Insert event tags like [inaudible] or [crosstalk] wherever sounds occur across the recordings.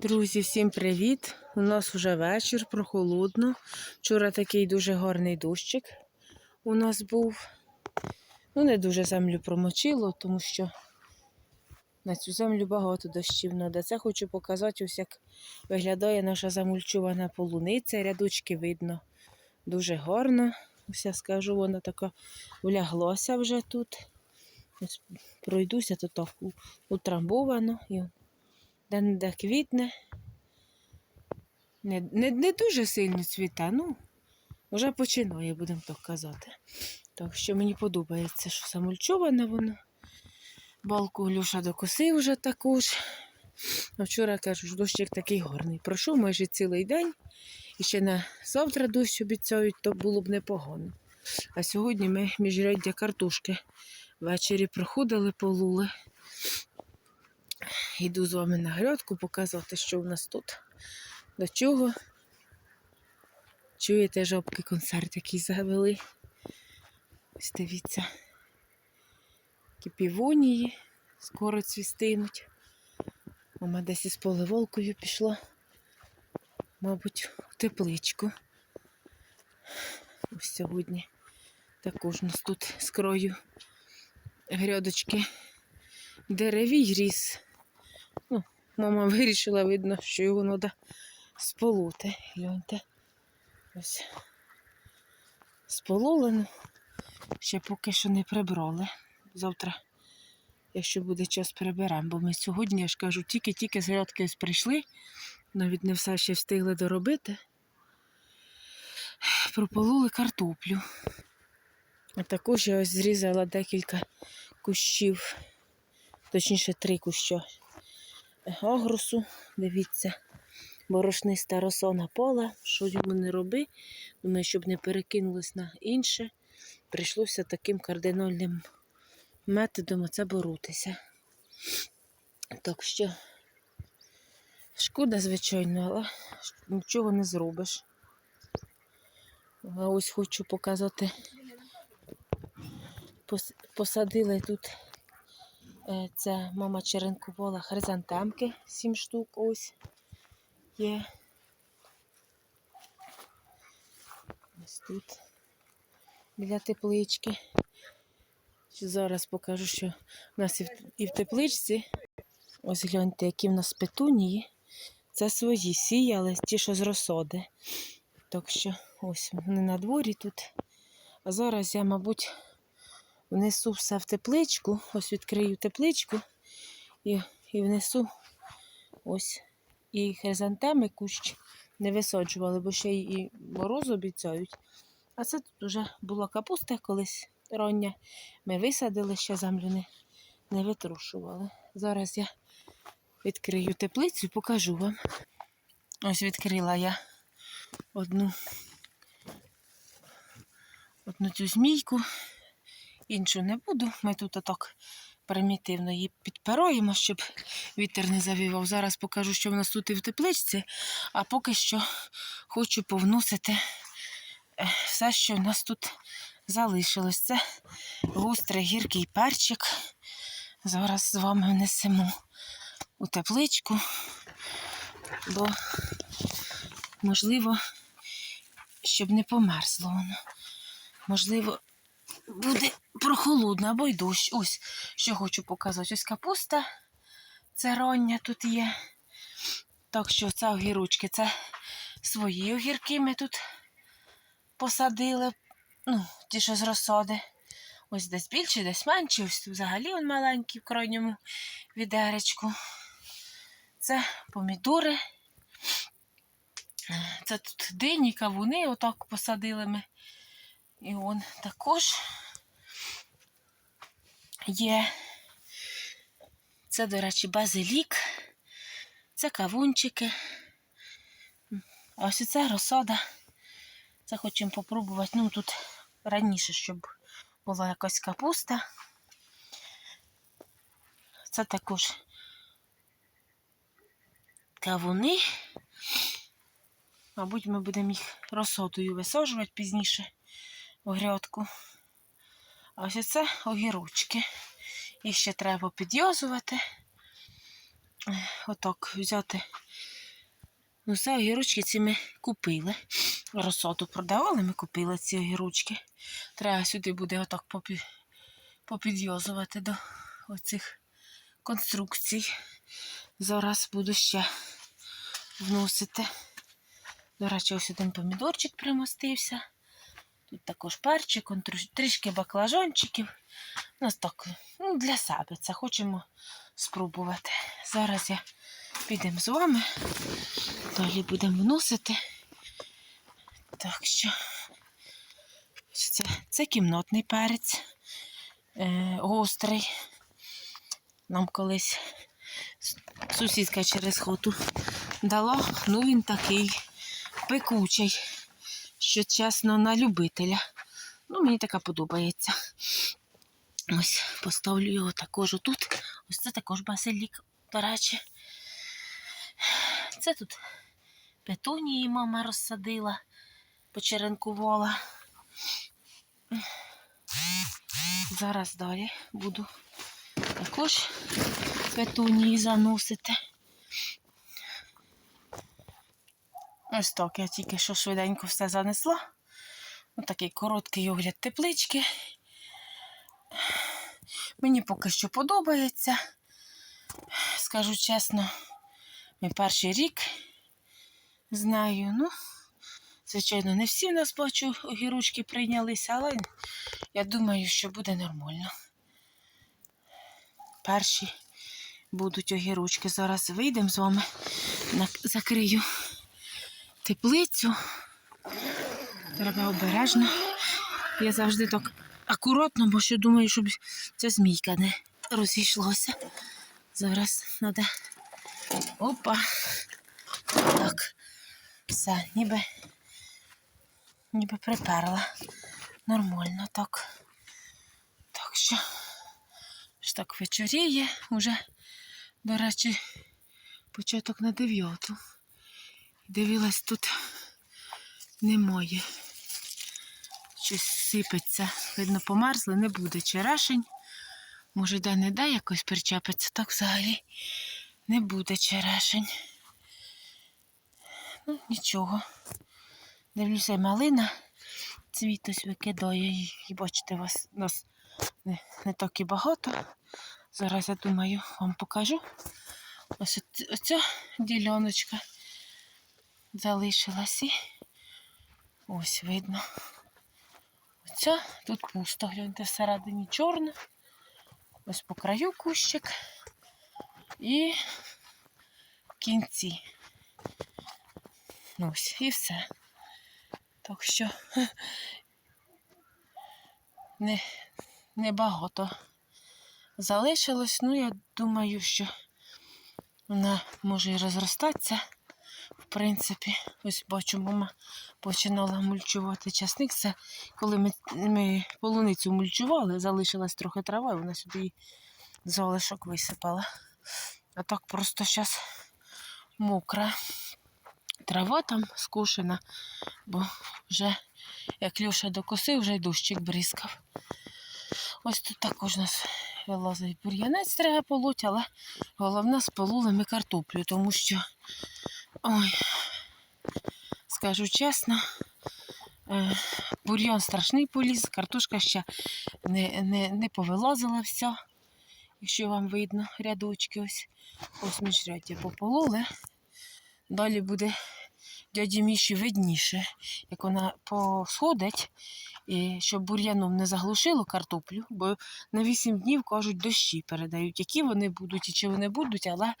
Друзі, всім привіт! У нас вже вечір, прохолодно. Вчора такий дуже гарний дощик у нас був. Ну, не дуже землю промочило, тому що на цю землю багато дощів треба. Це хочу показати, ось як виглядає наша замульчувана полуниця. Рядочки видно дуже гарно. Ось я скажу, вона така вляглася вже тут. Ось пройдуся, то так утрамбовано. Де-не-де квітне. Не, не, не дуже сильно цвіте, ну, вже починає, будемо так казати. Так що мені подобається, що замульчоване воно. Балку Люша докосив вже також. А вчора кажу, що дощик такий гарний. Пройшов майже цілий день. І ще на завтра дощ обіцяють, то було б непогано. А сьогодні ми міжряддя картошки ввечері проходили, полули. Йду з вами на грядку показувати, що в нас тут. До чого. Чуєте, жабки концерт який завели. Ось дивіться. Кіпівонії скоро цвістинуть. Мама десь із поливолкою пішла. Мабуть, в тепличку. Ось сьогодні також у нас тут з краю грядочки деревій ріс. Мама вирішила, видно, що його треба сполоти. Гляньте. Ось. Спололено. Ще поки що не прибрали. Завтра, якщо буде час, приберемо. Бо ми сьогодні, я ж кажу, тільки-тільки з ось прийшли. Навіть не все ще встигли доробити. Пропололи картоплю. А також я ось зрізала декілька кущів, точніше три куща агрусу. Дивіться, борошниста росона пола, що йому не роби. Думаю, щоб не перекинулось на інше. Прийшлося таким кардинальним методом оце боротися. Так що, шкода, звичайно, але нічого не зробиш. А ось хочу показати. Посадили тут Це мама черенкувала хризантемки, сім штук ось є. Ось тут біля теплички. Зараз покажу, що в нас і в тепличці. Ось гляньте, які в нас петунії. Це свої сіяли, ті, що з розсоди. Так що ось вони на дворі тут. А зараз я, мабуть, внесу все в тепличку, ось відкрию тепличку і, і внесу ось і хризантеми кущ не висаджували, бо ще і мороз обіцяють. А це тут вже була капуста колись рання. Ми висадили, ще землю не, не витрушували. Зараз я відкрию теплицю покажу вам. Ось відкрила я одну, одну цю змійку іншу не буду. Ми тут отак примітивно її підпираємо, щоб вітер не завівав. Зараз покажу, що в нас тут і в тепличці, а поки що хочу повносити е, все, що в нас тут залишилось. Це гострий гіркий перчик. Зараз з вами внесемо у тепличку, бо, можливо, щоб не померзло воно. Можливо, буде прохолодно або й дощ. Ось що хочу показати. Ось капуста. Це рання тут є. Так що це огірочки, це свої огірки ми тут посадили. Ну, ті, що з розсади. Ось десь більше, десь менше. Ось взагалі он маленький в крайньому відеречку. Це помідори. Це тут дині, кавуни, отак посадили ми. І он також є. Це, до речі, базилік, це кавунчики. Ось це розсада. Це хочемо попробувати. Ну, тут раніше, щоб була якась капуста. Це також кавуни. Мабуть, ми будемо їх розсадою висаджувати пізніше у грядку. Ось це огірочки. Їх ще треба підв'язувати. е, отак взяти. Ну, все, огірочки ці ми купили. Розсоду продавали, ми купили ці огірочки. Треба сюди буде отак попі... попідв'язувати до оцих конструкцій. Зараз буду ще вносити. До речі, ось один помідорчик примостився. Тут також перчик, трішки баклажанчиків. У нас так, ну, для себе це хочемо спробувати. Зараз я підемо з вами. Далі будемо вносити. Так що це, це кімнатний перець. Е, гострий. Нам колись сусідка через хоту дала. Ну він такий пекучий, що чесно на любителя. Ну, мені така подобається. Ось поставлю його також отут. Ось це також басилік, до речі. Це тут петунії мама розсадила, почеренкувала. Зараз далі буду також петунії заносити. Ось так я тільки що швиденько все занесла. Ось такий короткий огляд теплички. Мені поки що подобається. Скажу чесно, ми перший рік знаю. Ну, звичайно, не всі в нас бачу огірочки прийнялися, але я думаю, що буде нормально. Перші будуть огірочки. Зараз вийдемо з вами, закрию теплицю. Треба обережно. Я завжди так акуратно, бо що думаю, щоб ця змійка не розійшлося. Зараз треба. Опа. Так. Все, ніби, ніби приперла. Нормально так. Так що ж так вечоріє уже, до речі, початок на дев'яту. Дивилась, тут немає. Щось сипеться. Видно, померзли, не буде черешень. Може, де-не-де якось причепиться, так взагалі не буде черешень. Ну, нічого. Дивлюся, малина. Цвіт ось викидає. І бачите, вас нас не, не так і багато. Зараз я думаю, вам покажу. Ось оця діляночка залишилась і ось видно. Оця тут пусто, гляньте, всередині чорне. Ось по краю кущик. І в кінці. Ось і все. Так що [laughs] не, небагато залишилось. Ну, я думаю, що вона може і розростатися. В принципі, ось бачу, мама починала мульчувати часник. Це коли ми, ми полуницю мульчували, залишилась трохи трава, і вона сюди її залишок висипала. А так просто зараз мокра. Трава там скошена, бо вже як Льоша докосив, вже й дощик бризкав. Ось тут також у нас вилазить бур'янець, треба полоть, але головне сполули ми картоплю, тому що, ой, скажу чесно, е, бур'ян страшний поліз, картошка ще не, не, не повилазила вся, якщо вам видно, рядочки ось, ось міжряддя попололи. Далі буде дяді Міші видніше, як вона посходить, і щоб бур'яном не заглушило картоплю, бо на 8 днів кажуть, дощі передають, які вони будуть і чи вони будуть, але,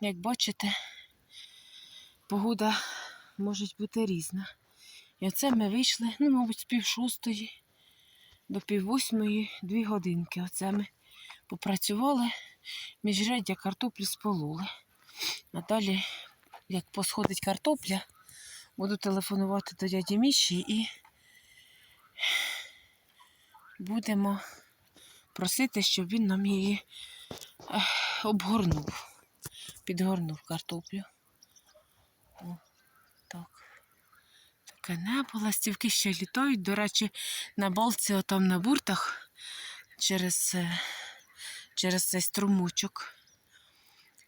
як бачите, погода може бути різна. І оце ми вийшли, ну, мабуть, з пів шостої до пів восьмої, дві годинки. Оце ми попрацювали, міжряддя картоплі сполули. А далі, як посходить картопля, буду телефонувати до дяді Міші і будемо просити, щоб він нам її обгорнув, підгорнув картоплю. О, так. Таке небо, ластівки ще літають. До речі, на балці, отам на буртах, через, е, через цей струмочок.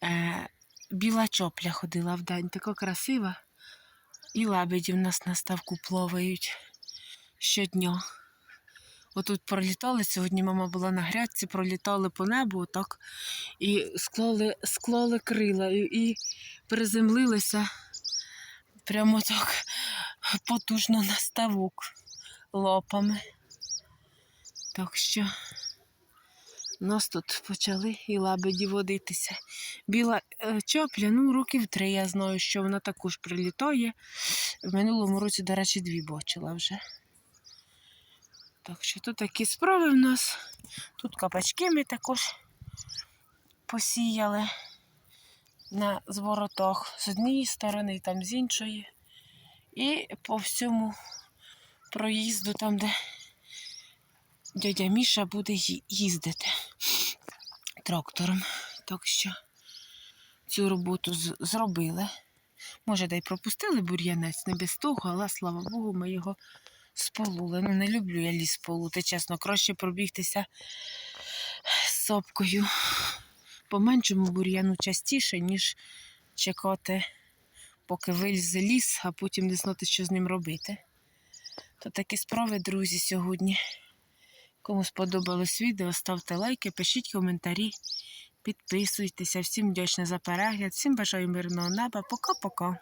Е, біла чопля ходила вдень, така красива. І лебеді в нас на ставку плавають щодня. Отут пролітали, сьогодні мама була на грядці, пролітали по небу отак і склали, склали крила і, і приземлилися прямо так потужно на ставок лапами. Так що у нас тут почали і лебеді водитися. Біла е, чопля, ну, років три я знаю, що вона також прилітає. В минулому році, до речі, дві бачила вже. Так що тут такі справи в нас. Тут кабачки ми також посіяли на зворотах з однієї сторони, там з іншої. І по всьому проїзду, там, де дядя Міша буде їздити трактором. Так що цю роботу зробили. Може, да й пропустили бур'янець, не без того, але слава Богу, ми його сполули. Ну, не люблю я ліс полути, чесно, краще пробігтися з сопкою по меншому бур'яну частіше, ніж чекати, поки вилізе ліс, а потім не знати, що з ним робити. То такі справи, друзі, сьогодні. Кому сподобалось відео, ставте лайки, пишіть коментарі, підписуйтеся. Всім вдячна за перегляд, всім бажаю мирного неба. Пока-пока.